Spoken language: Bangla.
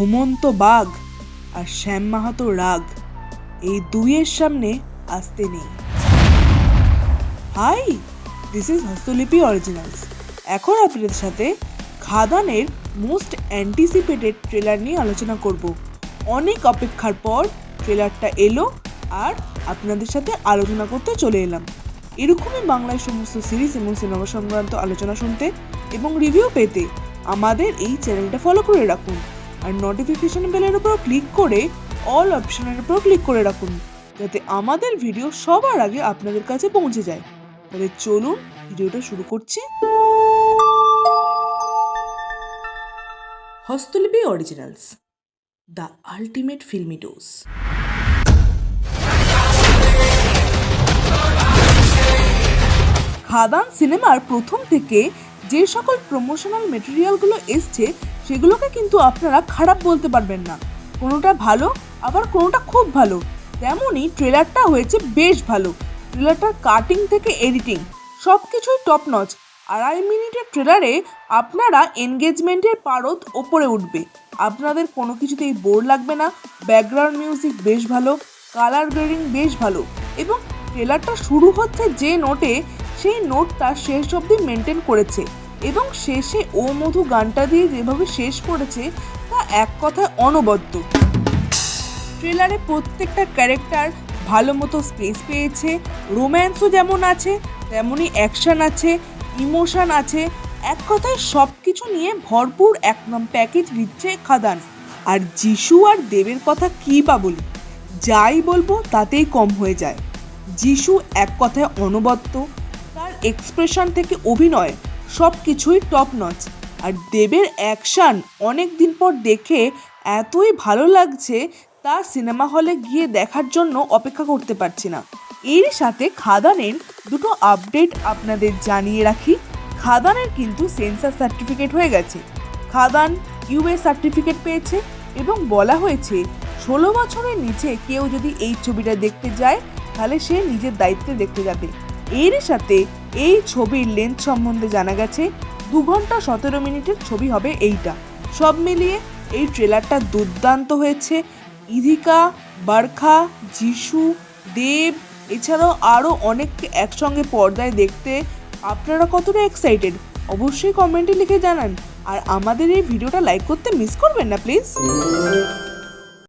ঘুমন্ত বাঘ আর শ্যাম মাহাতো রাগ। এই দুইয়ের সামনে আসতে নেই। Hi this is Hastolipi originals এখন আপনাদের সাথে খাদানের মোস্ট অ্যান্টিসিপেটেড ট্রেলার নিয়ে আলোচনা করব। অনেক অপেক্ষার পর ট্রেলারটা এলো আর আপনাদের সাথে আলোচনা করতে চলে এলাম। এরকমই বাংলায় সমস্ত সিরিজ এবং সিনেমা সংক্রান্ত আলোচনা শুনতে এবং রিভিউ পেতে আমাদের এই চ্যানেলটা ফলো করে রাখুন। আর নোটিফিকেশন বেলের উপর ক্লিক করে অল অপশনের উপর ক্লিক করে রাখুন, যাতে আমাদের ভিডিও সবার আগে আপনাদের কাছে পৌঁছে যায়। তাহলে চলুন ভিডিওটা শুরু করছি। Hastolipi originals the ultimate filmy dose Khadaan সিনেমার প্রথম থেকে যে সকল প্রমোশনাল মেটেরিয়ালগুলো এসছে, সেগুলোকে কিন্তু আপনারা খারাপ বলতে পারবেন না। কোনোটা ভালো, আবার কোনোটা খুব ভালো। তেমনই ট্রেলারটা হয়েছে বেশ ভালো। ট্রেলারটার কাটিং থেকে এডিটিং সব কিছুই টপ নচ আড়াই মিনিটের ট্রেলারে আপনারা এনগেজমেন্টের পারদ ওপরে উঠবে। আপনাদের কোনো কিছুতেই বোর লাগবে না। ব্যাকগ্রাউন্ড মিউজিক বেশ ভালো কালার গ্রেডিং বেশ ভালো। এবং ট্রেলারটা শুরু হচ্ছে যে নোটে সেই নোটটা শেষ অবধি মেনটেন করেছে এবং শেষে ও মধু গানটা দিয়ে যেভাবে শেষ করেছে, তা এক কথায় অনবদ্য। ট্রেলারে প্রত্যেকটা ক্যারেক্টার ভালো মতো স্পেস পেয়েছে রোম্যান্সও যেমন আছে, তেমনই অ্যাকশন আছে ইমোশান আছে, এক কথায় সব কিছু নিয়ে ভরপুর এক নাম প্যাকেজ দিচ্ছে খাদান। আর যিশু আর দেবের কথা কী বা বলি, যাই বলব তাতেই কম হয়ে যায়। যিশু এক কথায় অনবদ্য এক্সপ্রেশন থেকে অভিনয় সব কিছুই টপ নচ আর দেবের অ্যাকশন অনেক দিন পর দেখে এতই ভালো লাগছে তা সিনেমা হলে গিয়ে দেখার জন্য অপেক্ষা করতে পারছি না। এর সাথে খাদানের দুটো আপডেট আপনাদের জানিয়ে রাখি। খাদানের কিন্তু সেন্সার সার্টিফিকেট হয়ে গেছে। খাদান ইউএ সার্টিফিকেট পেয়েছে এবং বলা হয়েছে, ষোলো বছরের নিচে কেউ যদি এই ছবিটা দেখতে যায়, তাহলে সে নিজের দায়িত্বে দেখতে যাবে। এর সাথে এই ছবির লেন্থ সম্বন্ধে জানা গেছে, দু ঘণ্টা সতেরো মিনিটের ছবি হবে এইটা। সব মিলিয়ে এই ট্রেলারটা দুর্দান্ত হয়েছে। ইধিকা, বারখা যিশু দেব, এছাড়াও আরও অনেককে একসঙ্গে পর্দায় দেখতে আপনারা কতটা এক্সাইটেড অবশ্যই কমেন্টে লিখে জানান। আর আমাদের এই ভিডিওটা লাইক করতে মিস করবেন না প্লিজ